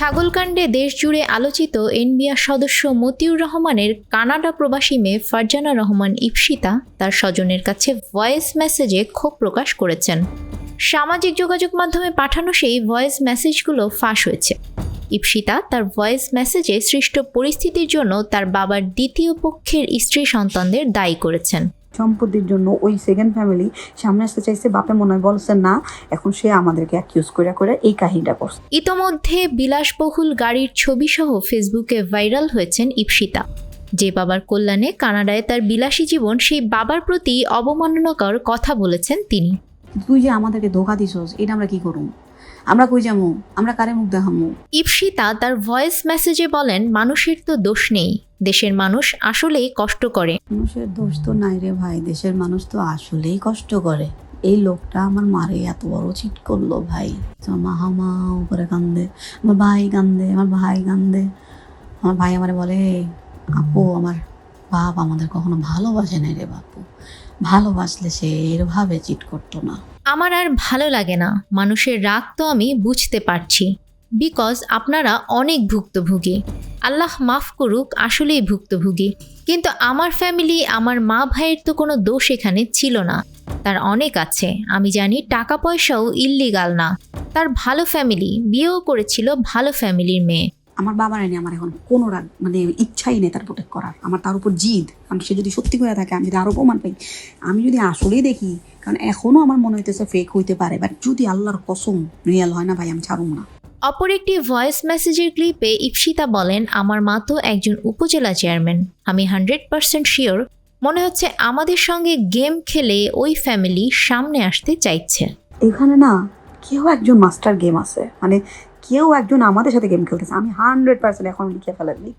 ছাগলকাণ্ডে দেশ জুড়ে আলোচিত এনবিআর সদস্য মতিউর রহমানের কানাডা প্রবাসী মেয়ে ফারজানা রহমান ইপসিতা তার স্বজনের কাছে ভয়েস মেসেজে ক্ষোভ প্রকাশ করেছেন। সামাজিক যোগাযোগ মাধ্যমে পাঠানো সেই ভয়েস মেসেজগুলো ফাঁস হয়েছে। ইপসিতা তার ভয়েস মেসেজে সৃষ্ট পরিস্থিতির জন্য তার বাবার দ্বিতীয় পক্ষের স্ত্রী সন্তানদের দায়ী করেছেন। সম্পত্তির জন্য ওই সেকেন্ড ফ্যামিলি সামনে আসতে চাইছে বাপে মনে হয় বলছে না এখন সে আমাদেরকে অ্যাকিউজ করে করে এই কাহিনীটা করছে। ইতোমধ্যে বিলাসবহুল গাড়ির ছবি সহ ফেসবুকে ভাইরাল হয়েছেন ইপসিতা যে বাবার কল্যাণে কানাডায় তার বিলাসী জীবন সেই বাবার প্রতি অবমাননাকর কথা বলেছেন তিনি। তুই যে আমাদেরকে ধোকা দিছস এটা আমরা কি করুম? আমরা কই যাব আমরা কারে মুখ দেখামু? ইপসিতা তার ভয়েস মেসেজে বলেন মানুষের তো দোষ নেই। দেশের মানুষ আসলেই কষ্ট করে। মানুষের দোষ তো নাই রে ভাই দেশের মানুষ তো আসলেই কষ্ট করে। এই লোকটা আমার মারে এত বড় চিট করল ভাই। তো মা হামা করে কান্দে আমার ভাই কান্দে আমার ভাই কান্দে। আমার ভাই আমার বলে আপু আমার বাপ আমাদের কখনো ভালোবাসে নাই রে বাপু। ভালোবাসলে সে এরভাবে চিট করতো না। আমার আর ভালো লাগে না। মানুষের রাগ তো আমি বুঝতে পারছি। বিকজ আপনারা অনেক ভুক্তভোগী। আল্লাহ মাফ করুক, আসলেই ভুক্তভোগী। কিন্তু আমার ফ্যামিলি আমার মা ভাইয়ের তো কোনো দোষ এখানে ছিল না। তার অনেক আছে, আমি জানি টাকা পয়সাও ইল্লিগাল না। তার ভালো ফ্যামিলি বিয়েও করেছিল ভালো ফ্যামিলির মেয়ে। আমার বাবার নিয়ে আমার এখন কোনো রাগ মানে ইচ্ছাই নেই তার প্রোটেক্ট করার। আমার তার উপর জিদ। কারণ সে যদি সত্যি করে থাকে, আমি যদি আরও প্রমাণ পাই, আমি যদি আসলেই দেখি, কারণ এখনও আমার মনে হইতেছে ফেক হইতে পারে। বাট যদি আল্লাহর কসম রিয়াল হয় না ভাই, আমি ছাড়ুম না। অপর একটি ভয়েস মেসেজের ক্লিপে ইপসিতা বলেন, আমার মা তো একজন উপজেলা চেয়ারম্যান। আমি হান্ড্রেড পার্সেন্ট শিওর। মনে হচ্ছে আমাদের সঙ্গে গেম খেলে ওই ফ্যামিলি সামনে আসতে চাইছে। এখানে না কেউ একজন মাস্টার গেম আছে। মানে কেউ একজন আমাদের সাথে গেম খেলতেছে। আমি হান্ড্রেড পার্সেন্ট এখন লিখে ফেলেনি